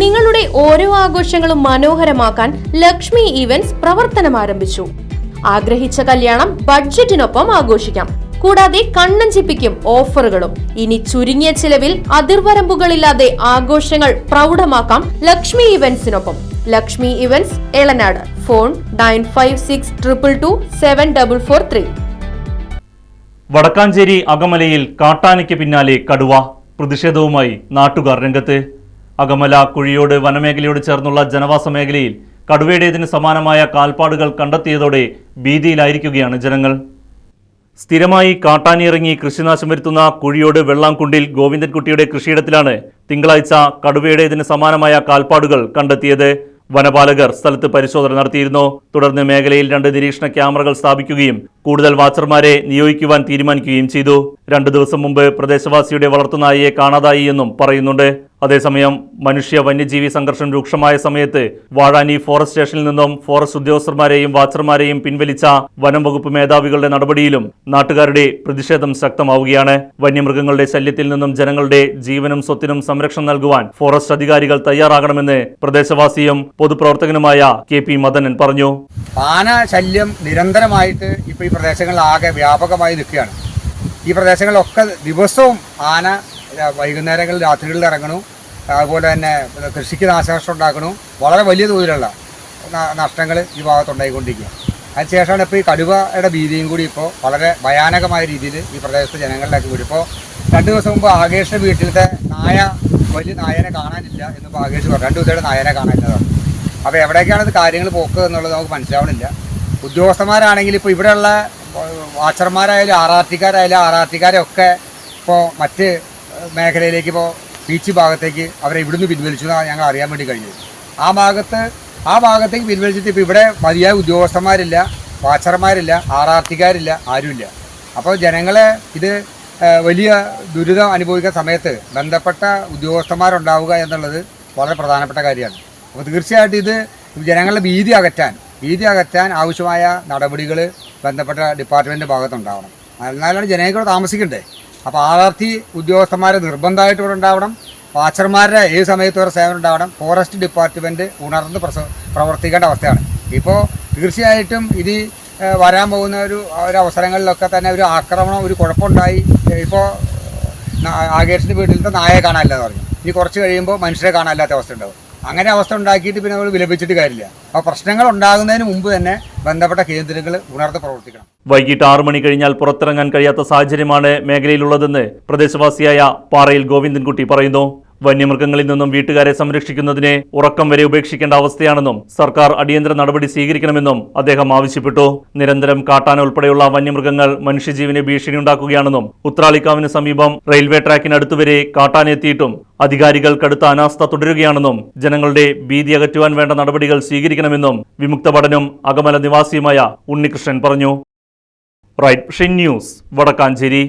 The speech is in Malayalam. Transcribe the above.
നിങ്ങളുടെ ഓരോ ആഘോഷങ്ങളും മനോഹരമാക്കാൻ ലക്ഷ്മി ഇവന്റ്സ് പ്രവർത്തനം ആരംഭിച്ചു. ആഗ്രഹിച്ച കല്യാണം ബഡ്ജറ്റിനൊപ്പം ആഘോഷിക്കാം. കൂടാതെ കണ്ണഞ്ചിപ്പിക്കും ഓഫറുകളും ഇനി ചുരുങ്ങിയ ചിലവിൽ അതിർവരമ്പുകളില്ലാതെ ആഘോഷങ്ങൾ പ്രൗഢമാക്കാം Lakshmi ഇവന്റ്സിനൊപ്പം Lakshmi events Elanad. Phone nine five six triple two seven double four three. Vadakkanchery അകമലയിൽ കാട്ടാനയ്ക്ക് പിന്നാലെ കടുവ പ്രതിഷേധവുമായി നാട്ടുകാർ രംഗത്ത്. അകമല കുഴിയോട് വനമേഖലയോട് ചേർന്നുള്ള ജനവാസ മേഖലയിൽ കടുവയുടേതിന് സമാനമായ കാൽപ്പാടുകൾ കണ്ടെത്തിയതോടെ ഭീതിയിലായിരിക്കുകയാണ് ജനങ്ങൾ. സ്ഥിരമായി കാട്ടാനിറങ്ങി കൃഷിനാശം വരുത്തുന്ന കുഴിയോട് വെള്ളാംകുണ്ടിൽ ഗോവിന്ദൻകുട്ടിയുടെ കൃഷിയിടത്തിലാണ് തിങ്കളാഴ്ച കടുവയുടേതിന് സമാനമായ കാൽപ്പാടുകൾ കണ്ടെത്തിയത്. വനപാലകർ സ്ഥലത്ത് പരിശോധന നടത്തിയിരുന്നു. തുടർന്ന് മേഖലയിൽ രണ്ട് നിരീക്ഷണ ക്യാമറകൾ സ്ഥാപിക്കുകയും കൂടുതൽ വാച്ചർമാരെ നിയോഗിക്കുവാൻ തീരുമാനിക്കുകയും ചെയ്തു. രണ്ടു ദിവസം മുമ്പ് പ്രദേശവാസിയുടെ വളർത്തുനായയെ കാണാതായി എന്നും പറയുന്നുണ്ട്. അതേസമയം മനുഷ്യ വന്യജീവി സംഘർഷം രൂക്ഷമായ സമയത്ത് വാഴാനി ഫോറസ്റ്റ് സ്റ്റേഷനിൽ നിന്നും ഫോറസ്റ്റ് ഉദ്യോഗസ്ഥന്മാരെയും വാച്ചർമാരെയും പിൻവലിച്ച വനം വകുപ്പ് മേധാവികളുടെ നടപടിയിലും നാട്ടുകാരുടെ പ്രതിഷേധം ശക്തമാവുകയാണ്. വന്യമൃഗങ്ങളുടെ ശല്യത്തിൽ നിന്നും ജനങ്ങളുടെ ജീവനും സ്വത്തിനും സംരക്ഷണം നൽകുവാൻ ഫോറസ്റ്റ് അധികാരികൾ തയ്യാറാകണമെന്ന് പ്രദേശവാസിയും പൊതുപ്രവർത്തകനുമായ കെ പി മദനൻ പറഞ്ഞു. പാന ശല്യം നിരന്തരമായിട്ട് ഇപ്പോൾ ഈ പ്രദേശങ്ങളിൽ ആകെ വ്യാപകമായി നിൽക്കുകയാണ്. ഈ പ്രദേശങ്ങളിലൊക്കെ ദിവസവും ആന വൈകുന്നേരങ്ങളിൽ രാത്രികളിൽ ഇറങ്ങണു. അതുപോലെ തന്നെ കൃഷിക്ക് നാശനഷ്ടം ഉണ്ടാക്കണു. വളരെ വലിയ തോതിലുള്ള നഷ്ടങ്ങൾ ഈ ഭാഗത്തുണ്ടായിക്കൊണ്ടിരിക്കുക അതിനുശേഷമാണ് ഇപ്പോൾ ഈ കടുവയുടെ ഭീതിയും കൂടി ഇപ്പോൾ വളരെ ഭയാനകമായ രീതിയിൽ ഈ പ്രദേശത്തെ ജനങ്ങളിലേക്ക് വിടും ഇപ്പോൾ രണ്ട് ദിവസം മുമ്പ് ആകേഷിന്റെ വീട്ടിലത്തെ നായ വലിയ നായനെ കാണാനില്ല എന്ന് ആകേഷ് പറഞ്ഞു. രണ്ട് ദിവസമായിട്ട് നായനെ കാണാനില്ലതാണ് അപ്പോൾ എവിടേക്കാണ് ഇത് കാര്യങ്ങൾ പോക്ക് എന്നുള്ളത് നമുക്ക് മനസ്സിലാവണില്ല. ഉദ്യോഗസ്ഥന്മാരാണെങ്കിൽ ഇപ്പോൾ ഇവിടെയുള്ള വാച്ചർമാരായാലും ആർ ആർ ടിക്കാരായാലും ആർ ആർ ടിക്കാരൊക്കെ ഇപ്പോൾ മറ്റ് മേഖലയിലേക്ക് ഇപ്പോൾ ബീച്ച് ഭാഗത്തേക്ക് അവരെ ഇവിടുന്ന് പിൻവലിച്ചു എന്നാണ് ഞങ്ങൾ അറിയാൻ വേണ്ടി കഴിഞ്ഞത്. ആ ഭാഗത്ത് ആ ഭാഗത്തേക്ക് പിൻവലിച്ചിട്ട് ഇപ്പോൾ ഇവിടെ മതിയായ ഉദ്യോഗസ്ഥന്മാരില്ല വാച്ചർമാരില്ല ആർ ആർ ടിക്കാരില്ല ആരുമില്ല. അപ്പോൾ ജനങ്ങളെ ഇത് വലിയ ദുരിതം അനുഭവിക്കുന്ന സമയത്ത് ബന്ധപ്പെട്ട ഉദ്യോഗസ്ഥന്മാരുണ്ടാവുക എന്നുള്ളത് വളരെ പ്രധാനപ്പെട്ട കാര്യമാണ്. അപ്പോൾ തീർച്ചയായിട്ടും ഇത് ജനങ്ങളുടെ ഭീതി അകറ്റാൻ ഭീതി അകറ്റാൻ ആവശ്യമായ നടപടികൾ ബന്ധപ്പെട്ട ഡിപ്പാർട്ട്മെന്റ് ഭാഗത്തുണ്ടാവണം. എന്നാലാണ് ജനങ്ങൾ താമസിക്കണ്ടേ. അപ്പോൾ ആർ ഉദ്യോഗസ്ഥന്മാരെ നിർബന്ധമായിട്ട് ഇവിടെ ഉണ്ടാവണം. വാച്ചർമാരുടെ ഏത് സമയത്ത് വരെ സേവനം ഉണ്ടാവണം. ഫോറസ്റ്റ് ഡിപ്പാർട്ട്മെന്റ് ഉണർന്ന് പ്രവർത്തിക്കേണ്ട അവസ്ഥയാണ്. ഇപ്പോൾ തീർച്ചയായിട്ടും ഇത് വരാൻ പോകുന്ന ഒരു ഒരു അവസരങ്ങളിലൊക്കെ തന്നെ ഒരു ആക്രമണം ഒരു കുഴപ്പമുണ്ടായി. ഇപ്പോൾ ആകേഷിന്റെ വീട്ടിലത്തെ നായയെ കാണാനില്ലെന്ന് പറഞ്ഞു. ഇനി കുറച്ച് കഴിയുമ്പോൾ മനുഷ്യരെ കാണാനില്ലാത്ത അവസ്ഥ ഉണ്ടാവും അങ്ങനെ അവസ്ഥ ഉണ്ടാക്കിയിട്ട് പിന്നെ നമ്മൾ വിലപിച്ചിട്ട് കാര്യമില്ല. അപ്പോൾ പ്രശ്നങ്ങൾ ഉണ്ടാകുന്നതിന് മുമ്പ് തന്നെ ബന്ധപ്പെട്ട കേന്ദ്രങ്ങൾ ഉണർന്ന് പ്രവർത്തിക്കണം. വൈകിട്ട് ആറു മണി കഴിഞ്ഞാൽ പുറത്തിറങ്ങാൻ കഴിയാത്ത സാഹചര്യമാണ് മേഖലയിലുള്ളതെന്ന് പ്രദേശവാസിയായ പാറയിൽ ഗോവിന്ദൻകുട്ടി പറയുന്നു. വന്യമൃഗങ്ങളിൽ നിന്നും വീട്ടുകാരെ സംരക്ഷിക്കുന്നതിനെ ഉറക്കം വരെ ഉപേക്ഷിക്കേണ്ട അവസ്ഥയാണെന്നും സർക്കാർ അടിയന്തര നടപടി സ്വീകരിക്കണമെന്നും അദ്ദേഹം ആവശ്യപ്പെട്ടു. നിരന്തരം കാട്ടാന ഉൾപ്പെടെയുള്ള വന്യമൃഗങ്ങൾ മനുഷ്യജീവന് ഭീഷണിയുണ്ടാക്കുകയാണെന്നും ഉത്രാളിക്കാവിന് സമീപം റെയിൽവേ ട്രാക്കിനടുത്തുവരെ കാട്ടാനെത്തിയിട്ടും അധികാരികൾ കടുത്ത അനാസ്ഥ തുടരുകയാണെന്നും ജനങ്ങളുടെ ഭീതി അകറ്റുവാൻ വേണ്ട നടപടികൾ സ്വീകരിക്കണമെന്നും വിമുക്ത ഭടനും അകമല നിവാസിയുമായ ഉണ്ണികൃഷ്ണൻ പറഞ്ഞു. Right news Vadakkanchery.